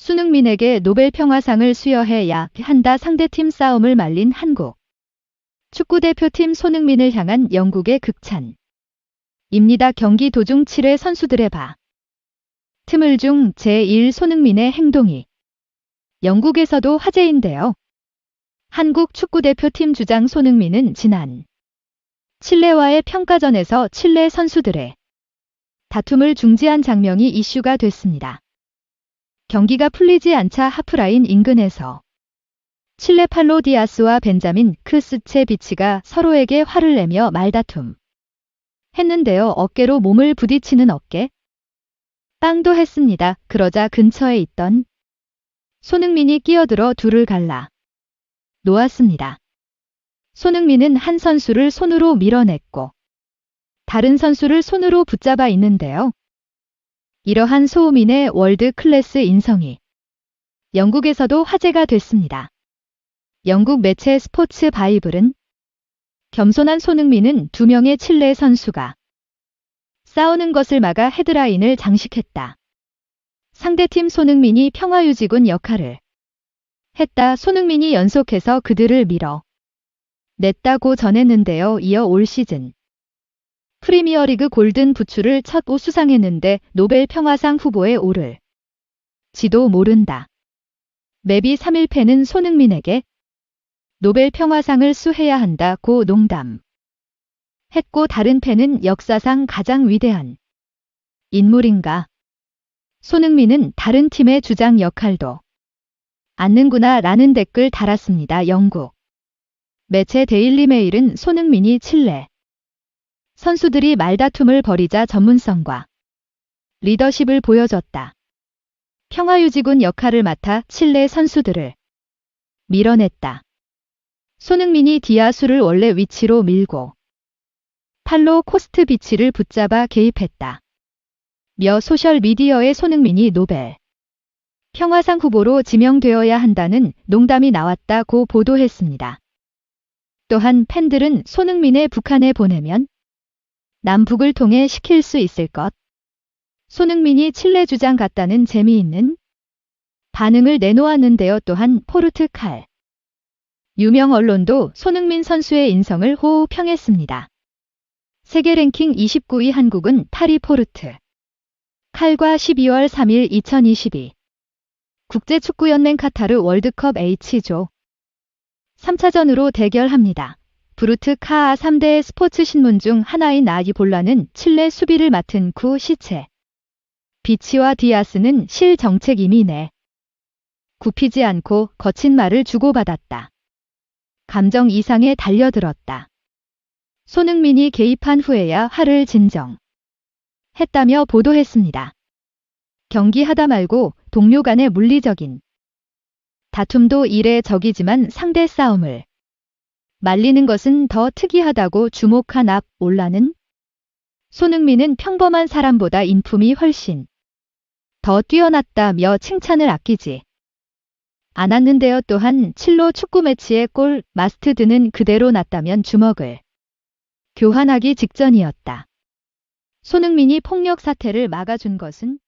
손흥민에게 노벨 평화상을 수여해야 한다 상대팀 싸움을 말린 한국. 축구대표팀 손흥민을 향한 영국의 극찬. 입니다. 경기 도중 7회 선수들의 바. 틈을 중 제1 손흥민의 행동이 영국에서도 화제인데요. 한국 축구대표팀 주장 손흥민은 지난 칠레와의 평가전에서 칠레 선수들의 다툼을 중지한 장면이 이슈가 됐습니다. 경기가 풀리지 않자 하프라인 인근에서 칠레 팔로 디아스와 벤자민 크스체비치가 서로에게 화를 내며 말다툼 했는데요. 어깨로 몸을 부딪히는 어깨 빵도 했습니다. 그러자 근처에 있던 손흥민이 끼어들어 둘을 갈라 놓았습니다. 손흥민은 한 선수를 손으로 밀어냈고 다른 선수를 손으로 붙잡아 있는데요. 이러한 소음인의 월드 클래스 인성이 영국에서도 화제가 됐습니다. 영국 매체 스포츠 바이블은 겸손한 손흥민은 두 명의 칠레 선수가 싸우는 것을 막아 헤드라인을 장식했다. 상대팀 손흥민이 평화유지군 역할을 했다. 손흥민이 연속해서 그들을 밀어 냈다고 전했는데요. 이어 올 시즌 프리미어리그 골든 부츠를 첫 우수상했는데 노벨 평화상 후보에 오를 지도 모른다. 맵이 3일패는 손흥민에게 노벨 평화상을 수해야 한다고 농담. 했고 다른 패는 역사상 가장 위대한 인물인가. 손흥민은 다른 팀의 주장 역할도 않는구나 라는 댓글 달았습니다. 영국 매체 데일리 메일은 손흥민이 칠레 선수들이 말다툼을 벌이자 전문성과 리더십을 보여줬다. 평화유지군 역할을 맡아 칠레 선수들을 밀어냈다. 손흥민이 디아수를 원래 위치로 밀고 팔로 코스트 비치를 붙잡아 개입했다. 며 소셜미디어에 손흥민이 노벨 평화상 후보로 지명되어야 한다는 농담이 나왔다고 보도했습니다. 또한 팬들은 손흥민의 북한에 보내면 남북을 통해 시킬 수 있을 것. 손흥민이 칠레 주장 같다는 재미있는 반응을 내놓았는데요. 또한 포르투갈 유명 언론도 손흥민 선수의 인성을 호평했습니다. 세계 랭킹 29위 한국은 8위 포르트 칼과 12월 3일 2022 국제축구연맹 카타르 월드컵 H조 3차전으로 대결합니다. 브루트 카아 3대 스포츠 신문 중 하나인 아기 볼라는 칠레 수비를 맡은 구 시체. 비치와 디아스는 실 정책 이민에 굽히지 않고 거친 말을 주고받았다. 감정 이상에 달려들었다. 손흥민이 개입한 후에야 화를 진정 했다며 보도했습니다. 경기하다 말고 동료 간의 물리적인 다툼도 이례적이지만 상대 싸움을 말리는 것은 더 특이하다고 주목한 앞 올라는 손흥민은 평범한 사람보다 인품이 훨씬 더 뛰어났다며 칭찬을 아끼지 않았는데요. 또한 칠로 축구 매치의 골 마스트드는 그대로 났다면 주먹을 교환하기 직전이었다. 손흥민이 폭력 사태를 막아준 것은